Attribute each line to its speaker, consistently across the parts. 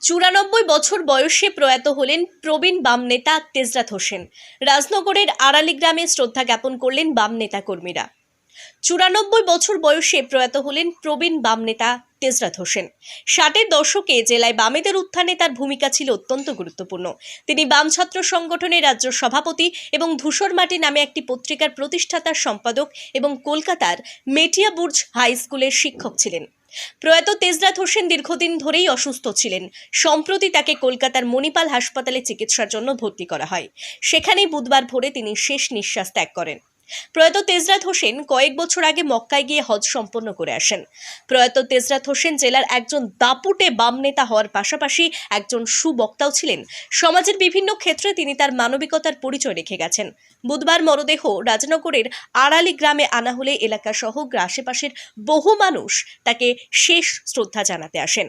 Speaker 1: চুরানব্বই বছর বয়সে প্রয়াত হলেন প্রবীণ বাম নেতা তেজরাত হোসেন। রাজনগরের আড়ালি গ্রামে শ্রদ্ধা জ্ঞাপন করলেন বাম নেতা কর্মীরা চুরানব্বই বছর বয়সে প্রয়াত হলেন প্রবীণ বাম নেতা তেজরাত হোসেন। ষাটের দশকে জেলায় বামেদের উত্থানে তার ভূমিকা ছিল অত্যন্ত গুরুত্বপূর্ণ। তিনি বাম ছাত্র সংগঠনের রাজ্য সভাপতি এবং ধূসর মাটি নামে একটি পত্রিকার প্রতিষ্ঠাতার সম্পাদক এবং কলকাতার মেটিয়া বুর্জ হাই স্কুলের শিক্ষক ছিলেন। প্রয়াত তেজরাত হোসেন দীর্ঘদিন ধরেই অসুস্থ ছিলেন। সম্প্রতি তাকে কলকাতার মণিপাল হাসপাতালে চিকিৎসার জন্য ভর্তি করা হয়। সেখানেই বুধবার ভোরে তিনি শেষ নিঃশ্বাস ত্যাগ করেন। প্রয়াত তেজরাত হোসেন কয়েক বছর আগে মক্কায় গিয়ে হজ সম্পন্ন করে আসেন। প্রয়াত তেজরাত হোসেন জেলার একজন দাপুটে বাম নেতা হওয়ার পাশাপাশি একজন সুবক্তাও ছিলেন। সমাজের বিভিন্ন ক্ষেত্রে তিনি তার মানবিকতার পরিচয় রেখে গেছেন। বুধবার মরদেহ রাজনগরের আড়ালি গ্রামে আনা হলে এলাকাসহ আশেপাশের বহু মানুষ তাকে শেষ শ্রদ্ধা জানাতে আসেন।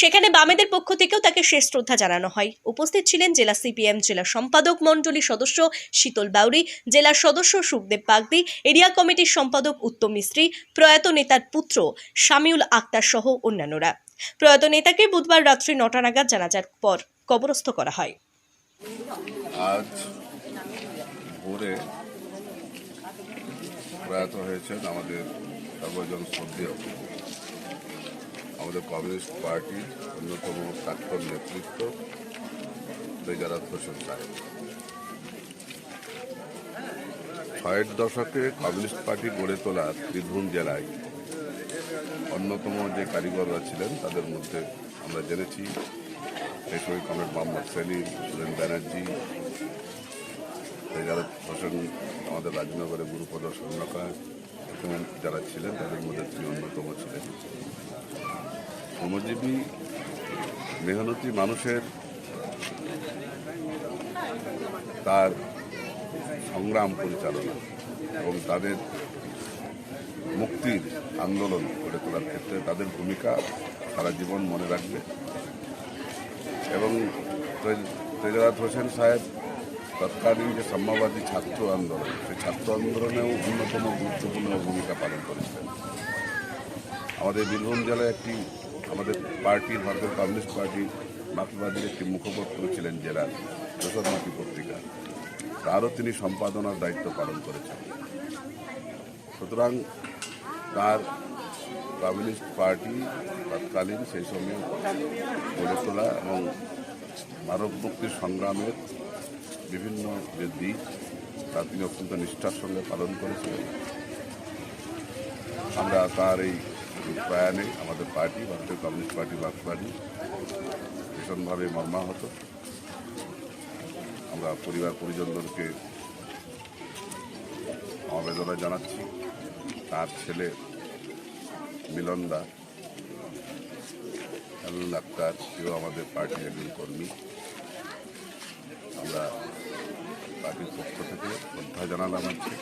Speaker 1: সেখানে বামেদের পক্ষ থেকেও তাকে শেষ শ্রদ্ধা জানানো হয়। উপস্থিত ছিলেন জেলা সিপিএম, জেলা সম্পাদক মণ্ডলী সদস্য শীতল বাউরি জেলা সদস্য সুখদেব পাগদি এরিয়া কমিটির সম্পাদক উত্তম মিস্ত্রি, প্রয়াত নেতার পুত্র শামিউল আক্তার সহ অন্যান্যরা। প্রয়াত নেতাকে বুধবার রাত্রি নটা নাগাদ জানাজার পর কবরস্থ করা হয়।
Speaker 2: আজ ভোরে প্রয়াত হয়েছেন আমাদের সর্বজন শ্রদ্ধেয় আমাদের কমিউনিস্ট পার্টির অন্যতম প্রাক্তন নেতৃত্ব, বেজারাত হোসেন সাহেব। ছয়ের দশকে কমিউনিস্ট পার্টি গড়ে তোলার বীরভূম জেলায় অন্যতম যে কারিগররা ছিলেন, তাদের মধ্যে আমরা জেনেছি এই সময় কমরেড মোহাম্মদ সেলিম, সুরেন ব্যানার্জি যারা হোসেন, আমাদের রাজনগরে গুরু প্রদর্শন এবং যারা ছিলেন, তাদের মধ্যে তিনি অন্যতম ছিলেন। শ্রমজীবী, মেহনতি মানুষের তার সংগ্রাম পরিচালনা এবং তাদের মুক্তির আন্দোলন গড়ে তোলার ক্ষেত্রে তাদের ভূমিকা সারা জীবন মনে রাখবে। এবং তেজরাত হোসেন সাহেব তৎকালীন যে সাম্যবাদী ছাত্র আন্দোলন, সেই ছাত্র আন্দোলনেও অন্যতম গুরুত্বপূর্ণ ভূমিকা পালন করেছিলেন আমাদের বীরভূম জেলায় একটি, আমাদের পার্টি ভারতের কমিউনিস্ট পার্টি মার্ক্সবাদীর একটি মুখপত্র ছিলেন জেলার যশোরমাটি পত্রিকা। তারও তিনি সম্পাদনার দায়িত্ব পালন করেছেন। সুতরাং তার কমিউনিস্ট পার্টি তৎকালীন সেই সময় গড়ে তোলা এবং মানব মুক্তির সংগ্রামের বিভিন্ন যে দিক তা তিনি অত্যন্ত নিষ্ঠার সঙ্গে পালন করেছিলেন। আমরা তার এই প্রয়াণে আমাদের পার্টি, ভারতীয় কমিউনিস্ট পার্টি মার্ক্সবাদী ভীষণভাবে মর্মাহত। আমরা পরিবার পরিজনদেরকে সমবেদনা জানাচ্ছি। তার ছেলে মিলন দা আলুল আক্তার সেও আমাদের পার্টির একজন কর্মী আমরা পার্টির পক্ষ থেকে শ্রদ্ধা জানালাম আজকে।